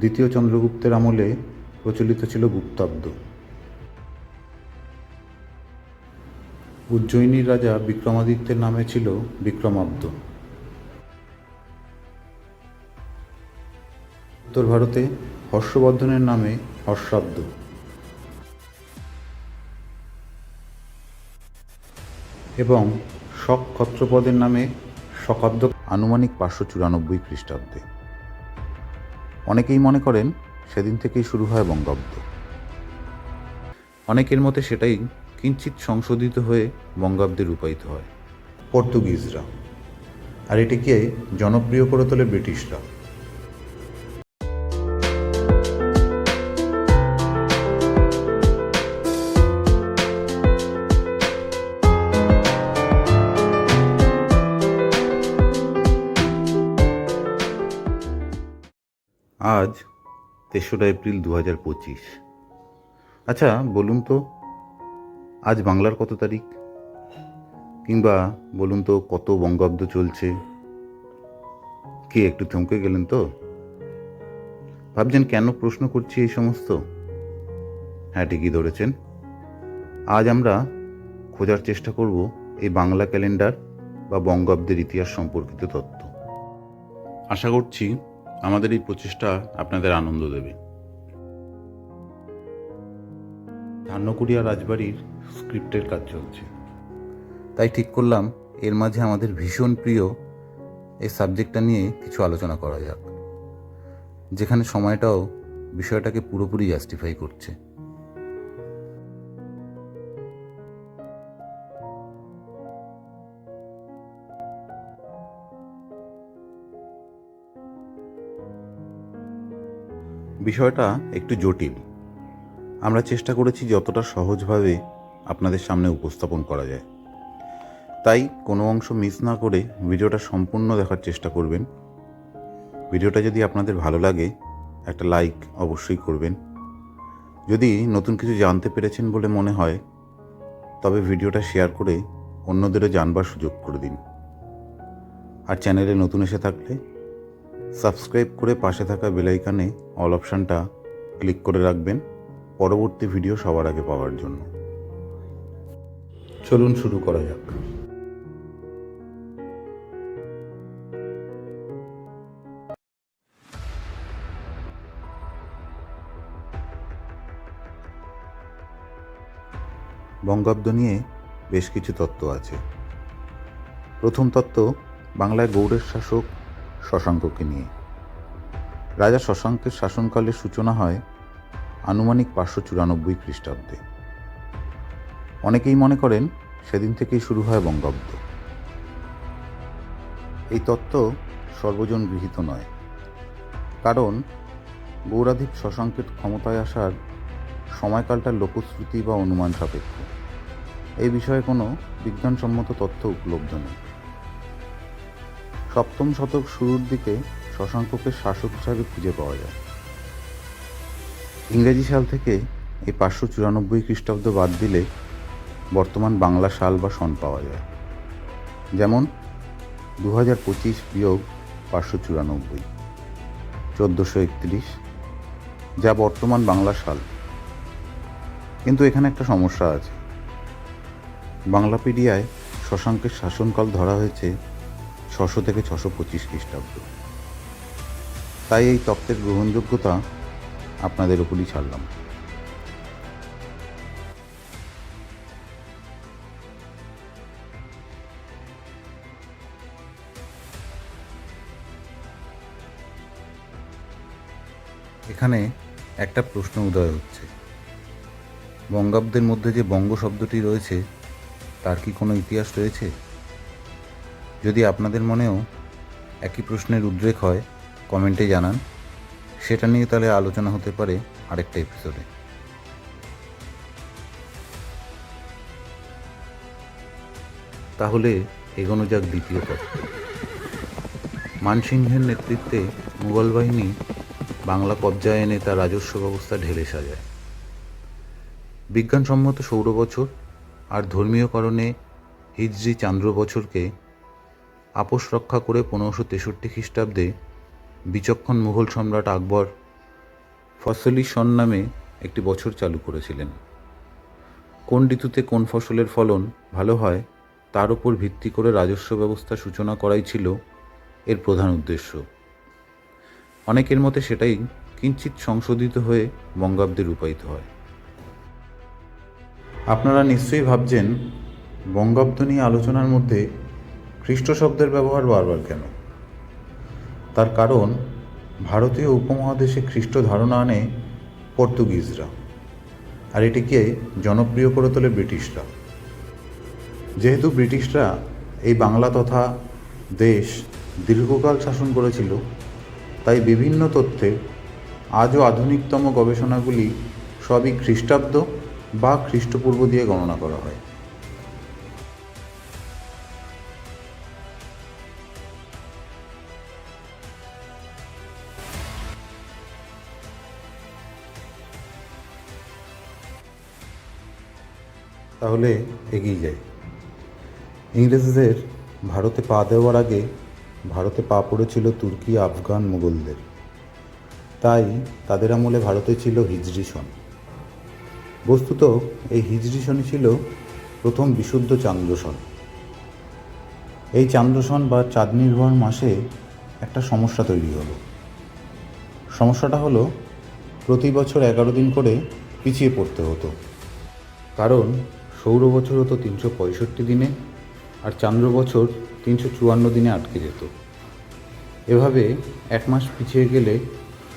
দ্বিতীয় চন্দ্রগুপ্তের আমলে প্রচলিত ছিল গুপ্তাব্দ। উজ্জয়িনীর রাজা বিক্রমাদিত্যের নামে ছিল বিক্রমাব্দ। উত্তর ভারতে হর্ষবর্ধনের নামে হর্ষাব্দ। এবং শক ক্ষত্রপদের নামে শকাব্দ আনুমানিক পাঁচশো চুরানব্বই খ্রিস্টাব্দে। অনেকেই মনে করেন সেদিন থেকেই শুরু হয় বঙ্গাব্দ। অনেকের মতে সেটাই কিঞ্চিত সংশোধিত হয়ে বঙ্গাব্দে রূপায়িত হয়। পর্তুগিজরা। আর এটিকে জনপ্রিয় করে তোলে ব্রিটিশরা। আজ তেসরা এপ্রিল দু হাজার পঁচিশ। আচ্ছা বলুন তো, আজ বাংলার কত তারিখ? কিংবা বলুন তো, কত বঙ্গাব্দ চলছে? কে একটু থমকে গেলেন তো? ভাবছেন কেন প্রশ্ন করছি এই সমস্ত? হ্যাঁ ঠিকই ধরেছেন। আজ আমরা খোঁজার চেষ্টা করব এই বাংলা ক্যালেন্ডার বা বঙ্গাব্দের ইতিহাস সম্পর্কিত তথ্য। আশা করছি আমাদের এই প্রচেষ্টা আপনাদের আনন্দ দেবে। ধান্যকুড়িয়া রাজবাড়ির স্ক্রিপ্টের কাজ চলছে। তাই ঠিক করলাম, এর মাঝে আমাদের ভীষণ প্রিয় এই সাবজেক্টটা নিয়ে কিছু আলোচনা করা যাক, যেখানে সময়টাও বিষয়টাকে পুরোপুরি জাস্টিফাই করছে। বিষয়টা একটু জটিল। আমরা চেষ্টা করেছি যতটা সহজভাবে আপনাদের সামনে উপস্থাপন করা যায়। তাই কোনো অংশ মিস না করে ভিডিওটা সম্পূর্ণ দেখার চেষ্টা করবেন। ভিডিওটা যদি আপনাদের ভালো লাগে, একটা লাইক অবশ্যই করবেন। যদি নতুন কিছু জানতে পেরেছেন বলে মনে হয়, তবে ভিডিওটা শেয়ার করে অন্যদেরও জানবার সুযোগ করে দিন। আর চ্যানেলে নতুন এসে থাকলে সাবস্ক্রাইব করে পাশে থাকা বেলাইকানে অল অপশানটা ক্লিক করে রাখবেন। পরবর্তী ভিডিও সবার আগে পাওয়ার জন্য। চলুন শুরু করা যাক। বঙ্গাব্দ নিয়ে বেশ কিছু তত্ত্ব আছে। প্রথম তত্ত্ব, বাংলায় গৌড়ের শাসক শশাঙ্ককে নিয়ে। রাজা শশাঙ্কের শাসনকালের সূচনা হয় আনুমানিক পাঁচশো চুরানব্বই খ্রিস্টাব্দে। অনেকেই মনে করেন সেদিন থেকেই শুরু হয় বঙ্গাব্দ। এই তত্ত্ব সর্বজন গৃহীত নয়, কারণ গৌরাধিক শশাঙ্কের ক্ষমতায় আসার সময়কালটার লোকশ্রুতি বা অনুমান সাপেক্ষ। এই বিষয়ে কোনো বিজ্ঞানসম্মত তথ্য উপলব্ধ নেই। সপ্তম শতক শুরুর দিকে শশাঙ্ককে শাসক হিসাবে খুঁজে পাওয়া যায়। ইংরেজি সাল থেকে এই পাঁচশো চুরানব্বই খ্রিস্টাব্দ বাদ দিলে বর্তমান বাংলা সাল বা সন পাওয়া যায়। যেমন দু হাজার পঁচিশ বিয়োগ পাঁচশো চুরানব্বই, চোদ্দোশো একত্রিশ, যা বর্তমান বাংলা সাল। কিন্তু এখানে একটা সমস্যা আছে। বাংলাপিডিয়ায় শশাঙ্কের শাসনকাল ধরা হয়েছে ছশো থেকে ছশো পঁচিশ খ্রিস্টাব্দ। তাই এই তত্ত্বের গ্রহণযোগ্যতা আপনাদের উপরই ছাড়লাম। এখানে একটা প্রশ্ন উদয় হচ্ছে। বঙ্গাব্দের মধ্যে যে বঙ্গ শব্দটি রয়েছে, তার কি কোনো ইতিহাস রয়েছে? যদি আপনাদের মনেও একই প্রশ্নের উদ্রেক হয়, কমেন্টে জানান। সেটা নিয়ে তাহলে আলোচনা হতে পারে আরেকটা এপিসোডে তাহলে এগোনো যাক দ্বিতীয় তত্ত্ব মানসিংহের নেতৃত্বে মুঘল বাহিনী বাংলা কবজায় এনে তার রাজস্ব ব্যবস্থা ঢেলে সাজায়। বিজ্ঞানসম্মত সৌর বছর আর ধর্মীয় কারণে হিজরি চান্দ্র বছরকে আপোষ রক্ষা করে পনেরোশো তেষট্টি খ্রিস্টাব্দে বিচক্ষণ মুঘল সম্রাট আকবর ফসলি সন নামে একটি বছর চালু করেছিলেন। কোন ঋতুতে কোন ফসলের ফলন ভালো হয়, তার উপর ভিত্তি করে রাজস্ব ব্যবস্থা সূচনা করাই ছিল এর প্রধান উদ্দেশ্য। অনেকের মতে সেটাই কিঞ্চিত সংশোধিত হয়ে বঙ্গাব্দে রূপায়িত হয়। আপনারা নিশ্চয়ই ভাবছেন, বঙ্গাব্দ নিয়ে আলোচনার মধ্যে খ্রিস্ট শব্দের ব্যবহার বারবার কেন? তার কারণ, ভারতীয় উপমহাদেশে খ্রিস্ট ধারণা আনে পর্তুগিজরা, আর এটিকে জনপ্রিয় করে তোলে ব্রিটিশরা। যেহেতু ব্রিটিশরা এই বাংলা তথা দেশ দীর্ঘকাল শাসন করেছিল, তাই বিভিন্ন তথ্যে আজও আধুনিকতম গবেষণাগুলি সবই খ্রিস্টাব্দ বা খ্রিস্টপূর্ব দিয়ে গণনা করা হয়। তাহলে এগিয়ে যাই। ইংরেজদের ভারতে পা দেওয়ার আগে ভারতে পা পড়েছিল তুর্কি, আফগান মুঘলদের। তাই তাদের আমলে ভারতে ছিল হিজরি সন। বস্তুত এই হিজরি সনই ছিল প্রথম বিশুদ্ধ চান্দ্রসন এই চান্দ্রসন বা চাঁদ নির্ভর মাসে একটা সমস্যা তৈরি হলো। সমস্যাটা হলো প্রতি বছর এগারো দিন করে পিছিয়ে পড়তে হতো। কারণ সৌর বছর হতো তিনশো পঁয়ষট্টি দিনে, আর চান্দ্র বছর তিনশো চুয়ান্ন দিনে আটকে যেত। এভাবে এক মাস পিছিয়ে গেলে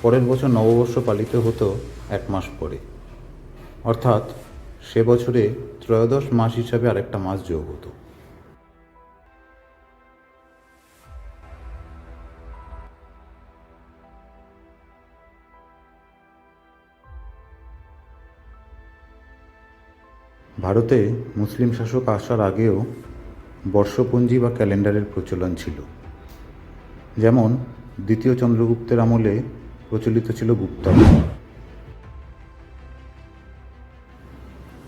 পরের বছর নববর্ষ পালিত হতো এক মাস পরে। অর্থাৎ সে বছরে ত্রয়োদশ মাস হিসাবে আরেকটা মাস যোগ হতো। ভারতে মুসলিম শাসক আসার আগেও বর্ষপঞ্জি বা ক্যালেন্ডারের প্রচলন ছিল। যেমন, দ্বিতীয় চন্দ্রগুপ্তের আমলে প্রচলিত ছিল গুপ্তাব্দ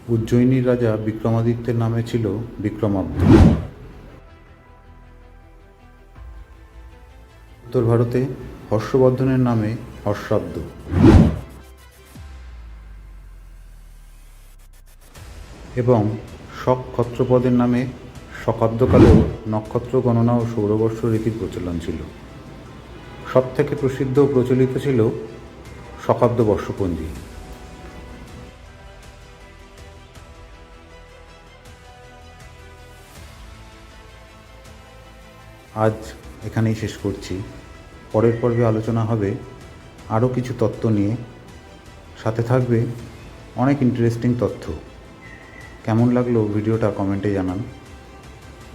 উজ্জয়িনীর রাজা বিক্রমাদিত্যের নামে ছিল বিক্রমাব্দ। উত্তর ভারতে হর্ষবর্ধনের নামে হর্ষাব্দ। এবং শক ক্ষত্রপদের নামে শকাব্দকালেও নক্ষত্র গণনা ও সৌরবর্ষ রীতির প্রচলন ছিল। সব থেকে প্রসিদ্ধ ও প্রচলিত ছিল শকাব্দ বর্ষপঞ্জি আজ এখানেই শেষ করছি। পরের পর্বে আলোচনা হবে আরও কিছু তত্ত্ব নিয়ে। সাথে থাকবে অনেক ইন্টারেস্টিং তথ্য। কেমন লাগল ভিডিওটা কমেন্টে জানান।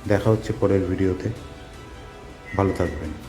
দেখা হচ্ছে পরের ভিডিওতে। ভালো থাকবেন।